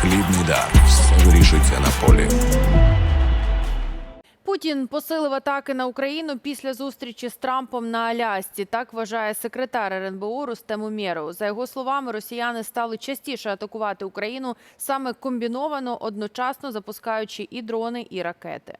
Хлібний дар. Вирішується на полі. Путін посилив атаки на Україну після зустрічі з Трампом на Алясці. Так вважає секретар РНБО Рустем Умєров. За його словами, росіяни стали частіше атакувати Україну саме комбіновано, одночасно запускаючи і дрони, і ракети.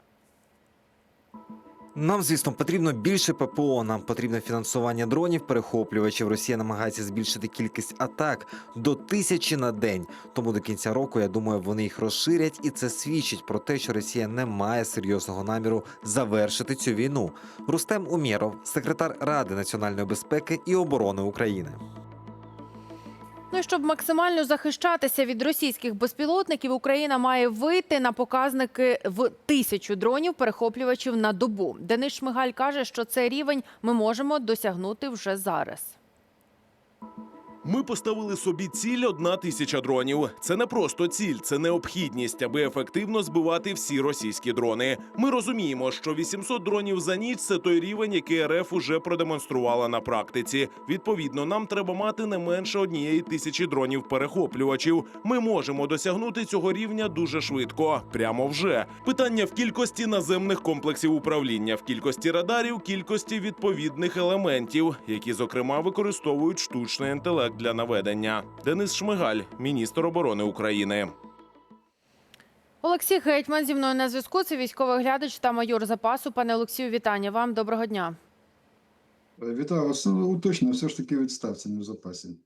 Нам, звісно, потрібно більше ППО. Нам потрібне фінансування дронів, перехоплювачів. Росія намагається збільшити кількість атак до тисячі на день. Тому до кінця року я думаю, вони їх розширять, і це свідчить про те, що Росія не має серйозного наміру завершити цю війну. Рустем Умєров, секретар Ради національної безпеки і оборони України. Ну і щоб максимально захищатися від російських безпілотників, Україна має вийти на показники в тисячу дронів перехоплювачів на добу. Денис Шмигаль каже, що цей рівень ми можемо досягнути вже зараз. Ми поставили собі ціль одна тисяча дронів. Це не просто ціль, це необхідність, аби ефективно збивати всі російські дрони. Ми розуміємо, що 800 дронів за ніч це той рівень, який РФ уже продемонструвала на практиці. Відповідно, нам треба мати не менше однієї тисячі дронів перехоплювачів. Ми можемо досягнути цього рівня дуже швидко, прямо вже. Питання в кількості наземних комплексів управління, в кількості радарів, кількості відповідних елементів, які зокрема використовують штучний інтелект для наведення. Денис Шмигаль, міністр оборони України. Олексій Гетьман зі мною на зв'язку. Це військовий глядач та майор запасу. Пане Олексію, вітання вам. Доброго дня. Вітаю вас. Ну, все ж таки у відставці, не в запасі.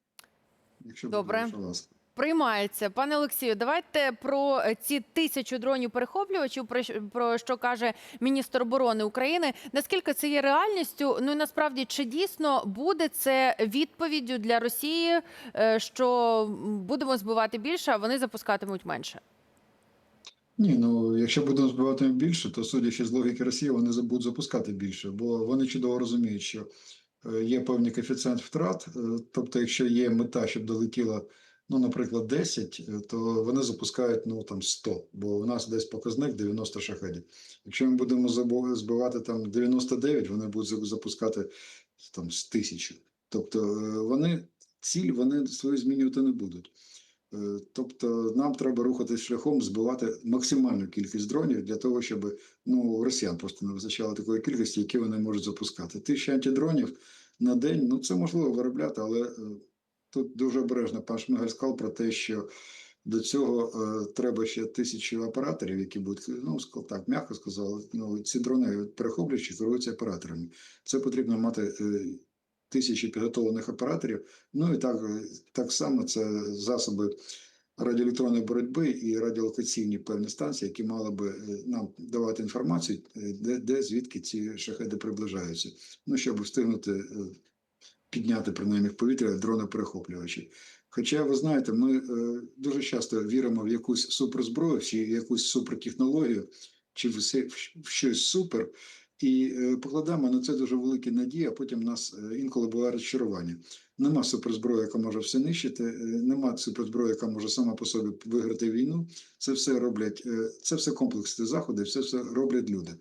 Якщо Добре. ваша ласка. Приймається, пане Олексію. Давайте про е, ці тисячу дронів перехоплювачів, про що- каже міністр оборони України. Наскільки це є реальністю? Ну і насправді чи дійсно буде це відповіддю для Росії, е, що будемо збивати більше, а вони запускатимуть менше? Ні, ну якщо будемо збивати більше, то судячи з логіки Росії, вони будуть запускати більше, бо вони чудово розуміють, що е, є певний коефіцієнт втрат. Тобто, якщо є мета, щоб долетіло, ну, наприклад, 10, е, то вони запускають ну там 100, бо у нас десь показник 90 шахедів. Якщо ми будемо збивати там 99, вони будуть запускати там з 1000. Тобто е, вони ціль вони свою змінювати не будуть. Е, Тобто нам треба рухатись шляхом збивати максимальну кількість дронів для того, щоб ну, росіян просто не визначало такої кількості, які вони можуть запускати. Тисяча антидронів на день, ну це можливо виробляти, але тут дуже обережно пан Шмигаль сказав про те, що до цього е, треба ще тисячу операторів, які будуть, ну так, м'яко сказали, ну ці дрони перехоплюючи керуються операторами. Це потрібно мати е, тисячі підготовлених операторів. Ну і так, е, так само це засоби радіоелектронної боротьби і радіолокаційні певні станції, які мали би е, нам давати інформацію, е, де, де звідки ці шахеди приближаються. Ну, щоб встигнути підняти принаймні в повітря дрони перехоплювачі. Хоча ви знаєте, ми е, дуже часто віримо в якусь суперзброю, чи якусь супертехнологію, чи в, в щось супер, і е, покладаємо на це дуже великі надії, а потім нас е, інколи буває розчарування. Нема суперзброї, яка може все нищити, е, нема суперзброї, яка може сама по собі виграти війну. Це все роблять, е, це все комплексні заходи, це все роблять люди.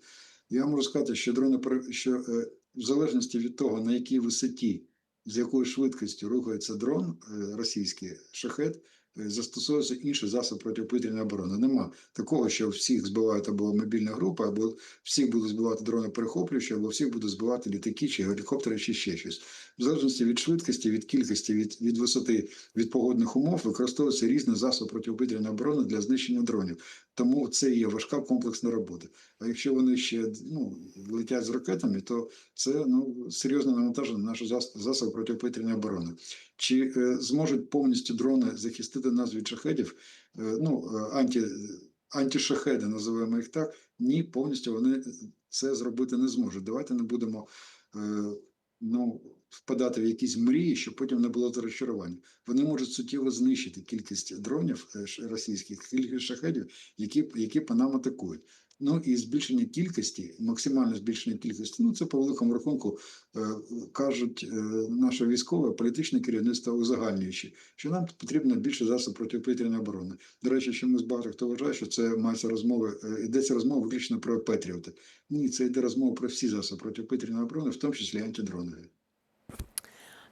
Я можу сказати, що дрони що е, в залежності від того, на якій висоті, з якою швидкістю рухається дрон е, російський шахет, е, застосовується інший засоб протиповітряної оборони. Нема такого, що всіх збивають або мобільна група, або всіх будуть збивати дрони перехоплюючі, або всіх будуть збивати літаки чи гелікоптери, чи ще щось. В залежності від швидкості, від кількості, від, від висоти, від погодних умов використовується різний засоб протиповітряної оборони для знищення дронів. Тому це є важка комплексна робота. А якщо вони ще ну, летять з ракетами, то це ну, серйозне навантаження на наші зас- засоби протиповітряної оборони. Чи е, зможуть повністю дрони захистити нас від шахедів? Е, ну, е, анті, антишахеди, називаємо їх так. Ні, повністю вони це зробити не зможуть. Давайте не будемо е, ну, впадати в якісь мрії, щоб потім не було розчарування. Вони можуть суттєво знищити кількість дронів е, російських, кількість шахедів, які, які по нам атакують. Ну і збільшення кількості, максимальне збільшення кількості, ну це по великому рахунку е, кажуть е, наше військове політичне керівництво узагальнюючи, що нам потрібно більше засобів протиповітряної оборони. До речі, чомусь багато хто вважає, що це мається розмови, йдеться розмова виключно про Петріоти. Ні, це йде розмова про всі засоби протиповітряної оборони, в тому числі антидронові.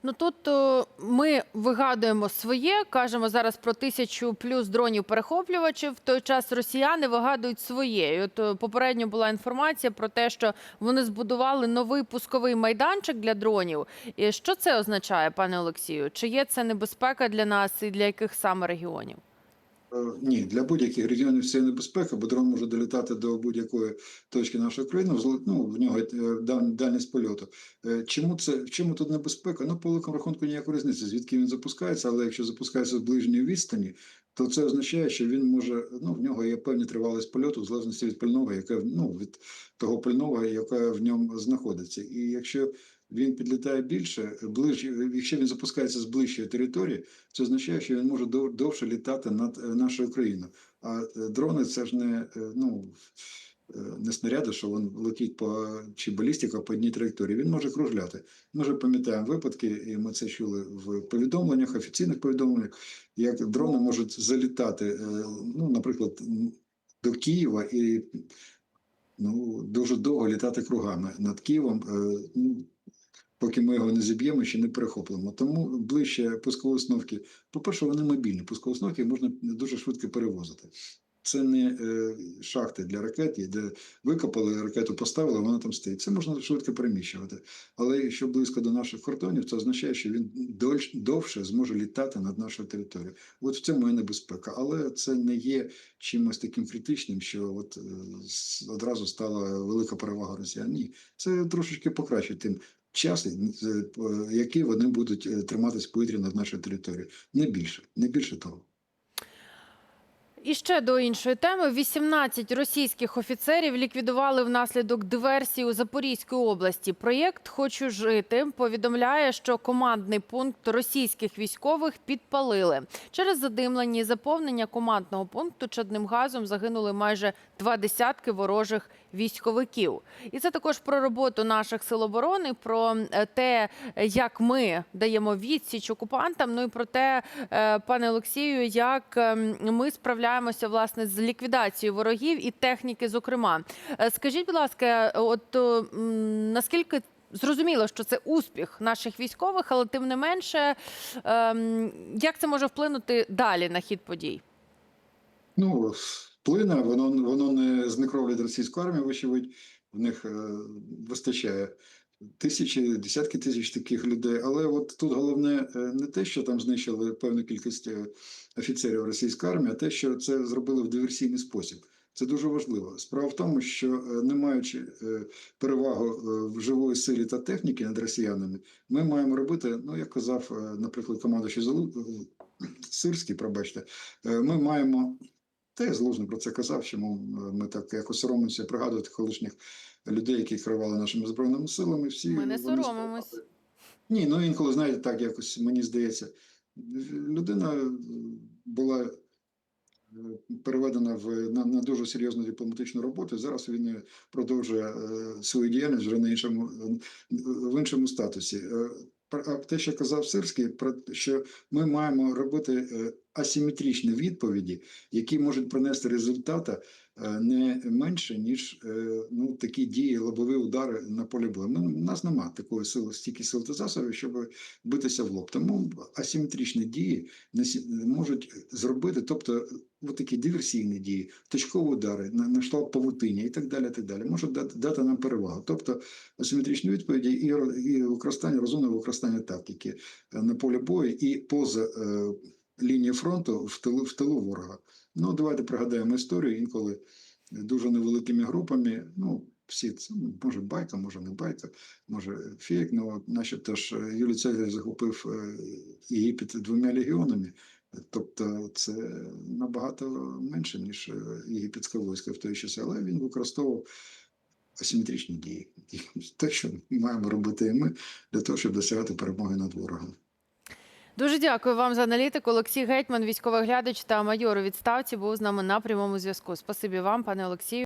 Ну тут о, ми вигадуємо своє, кажемо зараз про тисячу плюс дронів перехоплювачів. В той час росіяни вигадують своє. От попередньо була інформація про те, що вони збудували новий пусковий майданчик для дронів. І що це означає, пане Олексію? Чи є це небезпека для нас і для яких саме регіонів? Е, Ні, для будь-яких регіонів це небезпека, бо дрон може долітати до будь-якої точки нашої країни. Ну, в нього е, дальність польоту. Е, Чому це в чому тут небезпека? Ну, по великому рахунку ніякої різниці, звідки він запускається, але якщо запускається з ближньої відстані, то це означає, що він може, ну, в нього є певні тривалість польоту, в залежності від пального, яке ну, від того пального, яке в ньому знаходиться. І якщо він підлітає більше, ближче, якщо він запускається з ближчої території, це означає, що він може дов- довше літати над е, нашою країною. А е, дрони це ж не, е, ну, не снаряди, що він летить по чи балістика по одній траєкторії. Він може кружляти. Ми вже пам'ятаємо випадки, і ми це чули в повідомленнях, офіційних повідомленнях, як дрони можуть залітати, ну, наприклад, до Києва і ну, дуже довго літати кругами над Києвом. Поки ми його не зіб'ємо, ще не перехоплимо. Тому ближче пускові установки. По-перше, вони мобільні. Пускові установки можна дуже швидко перевозити. Це не е, шахти для ракет, де викопали ракету, поставили, вона там стоїть. Це можна швидко переміщувати. Але якщо близько до наших кордонів, це означає, що він довше зможе літати над нашою територією. От в цьому є небезпека. Але це не є чимось таким критичним, що от е, одразу стала велика перевага росіян. Ні, це трошечки покращить тим час, е, який вони будуть е, триматись в повітрі над нашою територією. Не більше, не більше того. І ще до іншої теми: 18 російських офіцерів ліквідували внаслідок диверсії у Запорізькій області. Проєкт Хочу жити повідомляє, що командний пункт російських військових підпалили. Через задимлення заповнення командного пункту чадним газом загинули майже два десятки ворожих військовиків. І це також про роботу наших сил оборони, про е, те, як ми даємо відсіч окупантам. Ну і про те, е, пане Олексію, як ем, ми справляємося власне з ліквідацією ворогів і техніки, зокрема. Е, Скажіть, будь ласка, от наскільки зрозуміло, що це успіх наших військових, але тим не менше, ем, як це може вплинути далі на хід подій? Ну, вплине, воно, воно не знекровлять російську армію, вочевидь, в них е, вистачає тисячі, десятки тисяч таких людей. Але от тут головне е, не те, що там знищили певну кількість е, офіцерів російської армії, а те, що це зробили в диверсійний спосіб. Це дуже важливо. Справа в тому, що не маючи перевагу в живої силі та техніки над росіянами, ми маємо робити, ну як казав, наприклад, командуючий Сирський, пробачте, ми маємо та я зложно про це казав, чому е, ми так якось соромимося пригадувати колишніх людей, які керували нашими збройними силами. Всі Ми не соромимось. Ні, ну інколи знаєте, так якось мені здається, людина е, була е, переведена в на, на дуже серйозну дипломатичну роботу. Зараз він продовжує е, свою діяльність вже на іншому в іншому статусі. Е, А те, що казав Сирський, про що ми маємо робити е, асиметричні відповіді, які можуть принести результата е, не менше, ніж е, ну, такі дії, лобові удари на полі бою. Ми, у нас немає такої сили, стільки сил та засобів, щоб битися в лоб. Тому асиметричні дії не можуть зробити, тобто от такі диверсійні дії, точкові удари, на, на кшталт павутиння і так далі. так далі, можуть дати, дати нам перевагу. Тобто асиметричні відповіді і, і використання, розумне використання тактики е, на полі бою і поза лінії фронту в тилу, в тилу ворога. Ну, давайте пригадаємо історію інколи дуже невеликими групами. Ну, всі це ну, може байка, може не байка, може фейк. Ну, начебто ж е, Юлій Цезар захопив е, Єгипет двома легіонами. Тобто це набагато менше, ніж е, єгипетське військо в той час, але він використовував асиметричні дії. Те, що маємо робити і ми для того, щоб досягати перемоги над ворогом. Дуже дякую вам за аналітику. Олексій Гетьман, військовий глядач та майор у відставці, був з нами на прямому зв'язку. Спасибі вам, пане Олексію.